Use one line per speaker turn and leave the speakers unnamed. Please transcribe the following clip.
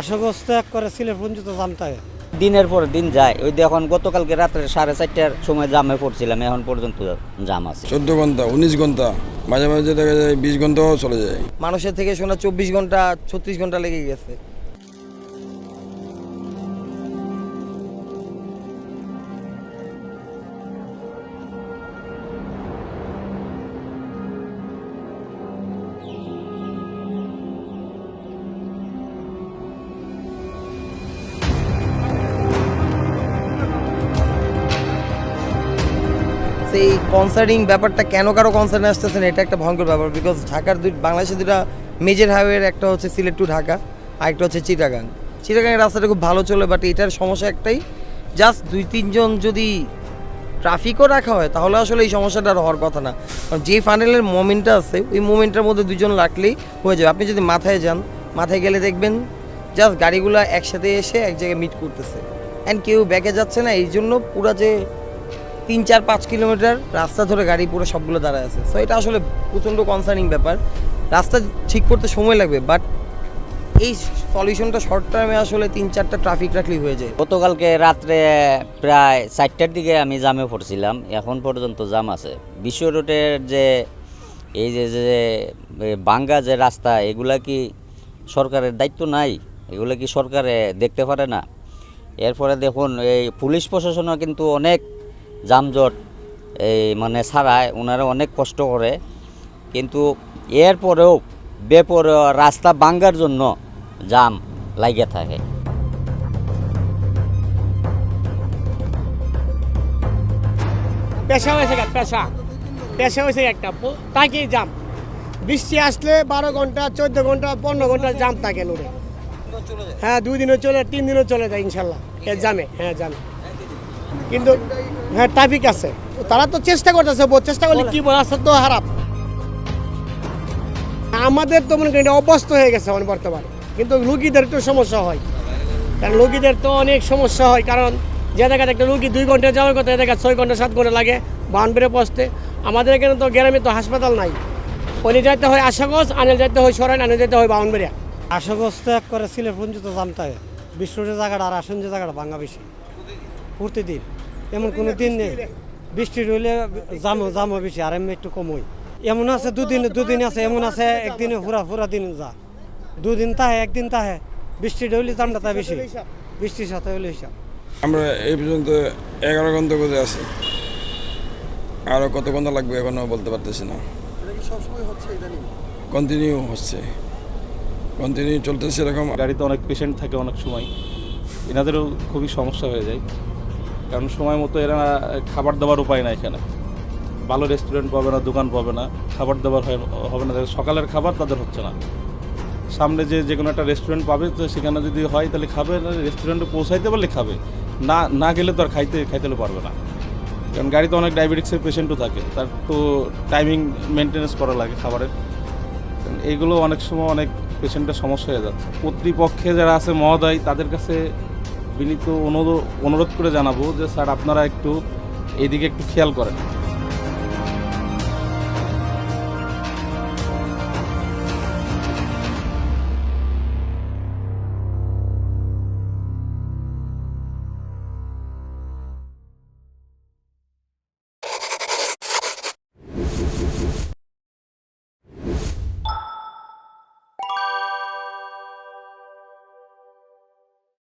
আশাগ্রস্ত এক করে সিলেট পর্যন্ত জানতে হয়
দিনের পর দিন যায়। ওই এখন গতকালকে রাত্রে সাড়ে চারটার সময় জামে পড়ছিলাম এখন পর্যন্ত জাম আছে।
চোদ্দ ঘণ্টা উনিশ ঘণ্টা মাঝে মাঝে দেখা যায় বিশ ঘন্টাও চলে যায়।
মানুষের থেকে শোনা চব্বিশ ঘণ্টা ছত্রিশ ঘণ্টা লেগে গেছে। সেই কনসার্টিং ব্যাপারটা কেন কারও কনসার্নে আসতেছে না, এটা একটা ভয়ঙ্কর ব্যাপার বিকজ ঢাকার দুই, বাংলাদেশের দুটা মেজর হাইওয়ের একটা হচ্ছে সিলেট টু ঢাকা আর একটা হচ্ছে চিটাগাং। চিটাগাংয়ের রাস্তাটা খুব ভালো চলে বাট এটার সমস্যা একটাই জাস্ট দুই, তিনজন যদি ট্রাফিকও রাখা হয়, তাহলে আসলে এই সমস্যাটা আর হওয়ার কথা না। কারণ যে ফানেলের মোমেন্টটা আছে, ওই মোমেন্টটার মধ্যে দুজন রাখলেই হয়ে যাবে। আপনি যদি মাথায় যান, মাথায় গেলে দেখবেন জাস্ট গাড়িগুলো একসাথে এসে এক জায়গায় মিট করতেছে। অ্যান্ড কেউ ব্যাগে যাচ্ছে না এই জন্য পুরা যে তিন, চার, পাঁচ কিলোমিটার রাস্তা ধরে গাড়ি পুরো সবগুলো দাঁড়ায় আছে। সো এটা আসলে প্রচণ্ড কনসার্নিং ব্যাপার। রাস্তা ঠিক করতে সময় লাগবে বাট এই সলিউশনটা শর্ট টার্মে আসলে তিন, চারটা ট্রাফিক রাখলেই হয়ে যায়।
গতকালকে রাত্রে প্রায় চারটার দিকে আমি জামে পড়ছিলাম, এখন পর্যন্ত জাম আছে। বিশ্ব রোডের যে, এই যে যে, বাঙ্গা যে রাস্তা, এগুলা কি সরকারের দায়িত্ব নাই? এগুলো কি সরকারে দেখতে পারে না? এরপরে দেখুন, এই পুলিশ প্রশাসনও কিন্তু অনেক যানজট, এই মানে ছাড়ায় ওনারা অনেক কষ্ট করে। কিন্তু এরপরেও বেপর রাস্তা ভাঙ্গার জন্য জাম লাগিয়ে থাকে।
পেশা হয়েছে পেশা। পেশা হয়েছে একটা তাকেই জাম। বৃষ্টি আসলে বারো ঘণ্টা, চোদ্দ ঘণ্টা, পনেরো ঘণ্টা জাম থাকে লোডে হ্যাঁ দুই দিনও চলে, তিন দিনও চলে যায় ইনশাল্লাহ। জামে হ্যাঁ জামে। কিন্তু হ্যাঁ ট্রাফিক আছে। তারা তো চেষ্টা করতেছে চেষ্টা করলে কি রাস্তা তো খারাপ। আমাদের তো মনে করি অভ্যস্ত হয়ে গেছে এখন বর্তমানে। কিন্তু রুগীদের একটু সমস্যা হয়। কারণ রুগীদের তো অনেক সমস্যা হয়, কারণ যে জায়গায় একটা রুগী দুই ঘণ্টা যাওয়ার কথা জায়গায় ছয় ঘণ্টা, সাত ঘণ্টা লাগে বাউন্ডারে পৌঁছতে আমাদের এখানে তো গ্রামে তো হাসপাতাল নাই। ওনে যাইতে হয় আশাগঞ্জ আনে যাইতে হয় সরাইন আনে যেতে হয় বাউন্ডারিয়া
আশাগ্রস্ত এক করে সিলেট পর্যন্ত জানতে হয় বিষ্ণুরের জায়গাটা আর আসন যে জায়গাটা ভাঙা বেশি। প্রতিদিন। এমন কোনো দিন নেই। বৃষ্টি রইলে জামো জামো বেশি আর এমনি একটু কমই এমন আছে দুদিন দুদিন আছে এমন আছে একদিনে পুরা পুরা দিন যা। দুদিন তাহে একদিন তাহে। বৃষ্টি হইলে জামটা তা বেশি। বৃষ্টির সাথে হইলে হিসাব।
আমরা এই পর্যন্ত এগারো ঘণ্টা করে আছি। আরও কত ঘণ্টা লাগবে এখনও বলতে পারতেছি না। কন্টিনিউ হচ্ছে। কন্টিনিউ চলতেছে এরকম।
গাড়িতে অনেক পেশেন্ট থাকে অনেক সময়। এনাদেরও খুবই সমস্যা হয়ে যায়। কারণ সময় মতো এরা খাবার দাবার উপায় না এখানে। ভালো রেস্টুরেন্ট পাবে না, দোকান পাবে না, খাবার দাবার হবে না। সকালের খাবার তাদের হচ্ছে না। সামনে যে যে কোনো একটা রেস্টুরেন্ট পাবে, তো সেখানে যদি হয়, তাহলে খাবে, না রেস্টুরেন্টে পৌঁছাইতে পারলে খাবে। না না গেলে তো আর খাইতে খাইতে পারবে না। কারণ গাড়িতে অনেক ডায়াবেটিক্সের পেশেন্টও থাকে, তার তো টাইমিং মেনটেনেন্স করা লাগে খাবারের। এইগুলো অনেক সময় অনেক পেশেন্টের সমস্যা হয়ে যাচ্ছে। কর্তৃপক্ষে যারা আছে মহোদয়, তাদের কাছে বিনীত অনুরোধ করে জানাব যে স্যার আপনারা একটু এদিকে একটু খেয়াল করেন।